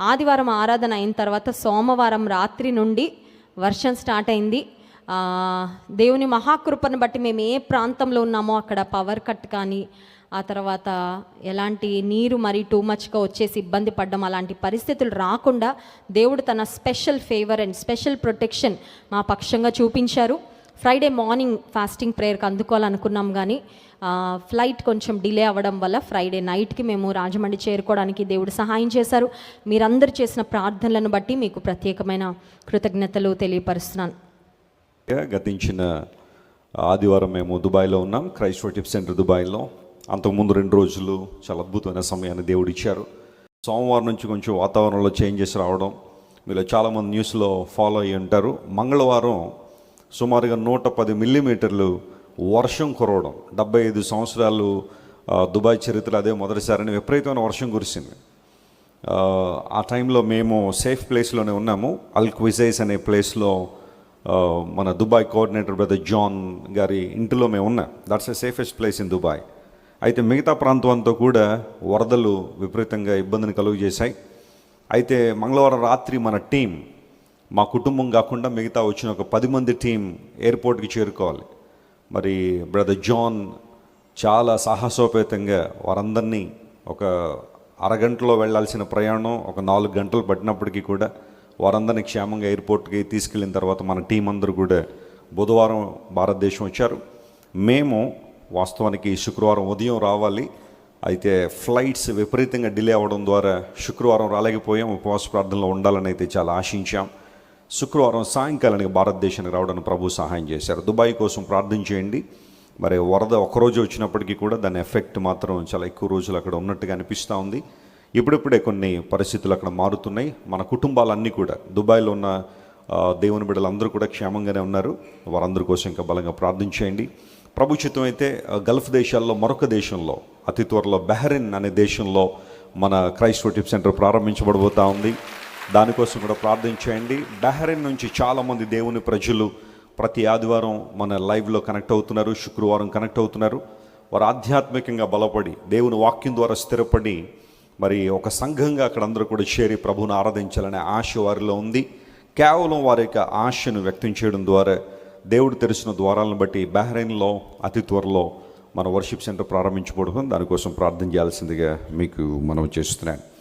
ఆదివారం ఆరాధన అయిన తర్వాత సోమవారం రాత్రి నుండి వర్షం స్టార్ట్ అయింది. దేవుని మహాకృపను బట్టి మేము ఏ ప్రాంతంలో ఉన్నామో అక్కడ పవర్ కట్ కానీ ఆ తర్వాత ఎలాంటి నీరు మరి టూ మచ్గా వచ్చేసి ఇబ్బంది పడ్డం అలాంటి పరిస్థితులు రాకుండా దేవుడు తన special favour and special protection మా పక్షంగా చూపించారు. ఫ్రైడే మార్నింగ్ ఫాస్టింగ్ ప్రేయర్కి అందుకోవాలనుకున్నాం కానీ ఫ్లైట్ కొంచెం డిలే అవ్వడం వల్ల ఫ్రైడే నైట్కి మేము రాజమండ్రి చేరుకోవడానికి దేవుడు సహాయం చేశారు. మీరందరూ చేసిన ప్రార్థనలను బట్టి మీకు ప్రత్యేకమైన కృతజ్ఞతలు తెలియపరుస్తున్నాను. గతించిన ఆదివారం మేము దుబాయ్లో ఉన్నాం. క్రైస్ట్ టిప్ సెంటర్ దుబాయ్లో. అంతకుముందు రెండు రోజులు చాలా అద్భుతమైన సమయాన్ని దేవుడు ఇచ్చారు. సోమవారం నుంచి కొంచెం వాతావరణంలో చేంజెస్ రావడం మీలో చాలామంది న్యూస్లో ఫాలో అయ్యి ఉంటారు. మంగళవారం సుమారుగా నూట పది మిల్లీమీటర్లు వర్షం కురవడం. డెబ్బై ఐదు సంవత్సరాలు దుబాయ్ చరిత్ర అదే మొదటిసారని విపరీతమైన వర్షం కురిసింది. ఆ, టైంలో మేము సేఫ్ ప్లేస్లోనే ఉన్నాము. అల్ క్విజైస్ అనే ప్లేస్లో మన దుబాయ్ కోఆర్డినేటర్ బ్రదర్ జాన్ గారి ఇంటిలో మేము ఉన్నాం. That's a safest place in Dubai అయితే మిగతా ప్రాంతం అంతా కూడా వరదలు విపరీతంగా ఇబ్బందిని కలుగు చేశాయి అయితే మంగళవారం రాత్రి మన టీం మా కుటుంబం కాకుండా మిగతా వచ్చిన ఒక పది మంది టీం ఎయిర్పోర్ట్కి చేరుకోవాలి. మరి బ్రదర్ జాన్ చాలా సాహసోపేతంగా వారందరినీ ఒక అరగంటలో వెళ్ళాల్సిన ప్రయాణం ఒక నాలుగు గంటలు పట్టినప్పటికీ కూడా వారందరినీ క్షేమంగా ఎయిర్పోర్ట్కి తీసుకెళ్ళిన తర్వాత మన టీం అందరూ కూడా బుధవారం భారతదేశం వచ్చారు. మేము వాస్తవానికి శుక్రవారం ఉదయం రావాలి. అయితే ఫ్లైట్స్ విపరీతంగా డిలే అవ్వడం ద్వారా శుక్రవారం రాలేకపోయాం. ఉపవాస ప్రార్థనలో ఉండాలని అయితే చాలా ఆశించాం. శుక్రవారం సాయంకాలానికి భారతదేశానికి రావడానికి ప్రభు సహాయం చేశారు. దుబాయ్ కోసం ప్రార్థన చేయండి. మరి వరద ఒకరోజు వచ్చినప్పటికీ కూడా దాని ఎఫెక్ట్ మాత్రం చాలా ఎక్కువ రోజులు అక్కడ ఉన్నట్టుగా అనిపిస్తూ ఉంది. ఇప్పుడిప్పుడే కొన్ని పరిస్థితులు అక్కడ మారుతున్నాయి. మన కుటుంబాలన్నీ కూడా దుబాయ్లో ఉన్న దేవుని బిడ్డలందరూ కూడా క్షేమంగానే ఉన్నారు. వారందరి కోసం ఇంకా బలంగా ప్రార్థించేయండి చేయండి. చిత్తం అయితే గల్ఫ్ దేశాల్లో మరొక దేశంలో అతి త్వరలో బెహరిన్ అనే దేశంలో మన క్రైస్తవ టిప్ సెంటర్ ప్రారంభించబడబోతా ఉంది. దానికోసం కూడా ప్రార్థించేయండి బహ్రెయిన్ నుంచి చాలామంది దేవుని ప్రజలు ప్రతి ఆదివారం మన లైవ్లో కనెక్ట్ అవుతున్నారు శుక్రవారం కనెక్ట్ అవుతున్నారు. వారు ఆధ్యాత్మికంగా బలపడి దేవుని వాక్యం ద్వారా స్థిరపడి మరి ఒక సంఘంగా అక్కడ అందరూ కూడా చేరి ప్రభువును ఆరాధించాలనే ఆశ వారిలో ఉంది. కేవలం వారి యొక్క ఆశను వ్యక్తం చేయడం ద్వారా దేవుడు తెరిచిన ద్వారాలను బట్టి బహ్రెయిన్లో అతి త్వరలో మన వర్షిప్ సెంటర్ ప్రారంభించబడుతుంది. దానికోసం ప్రార్థన చేయాల్సిందిగా మీకు మనం చేస్తున్నాను.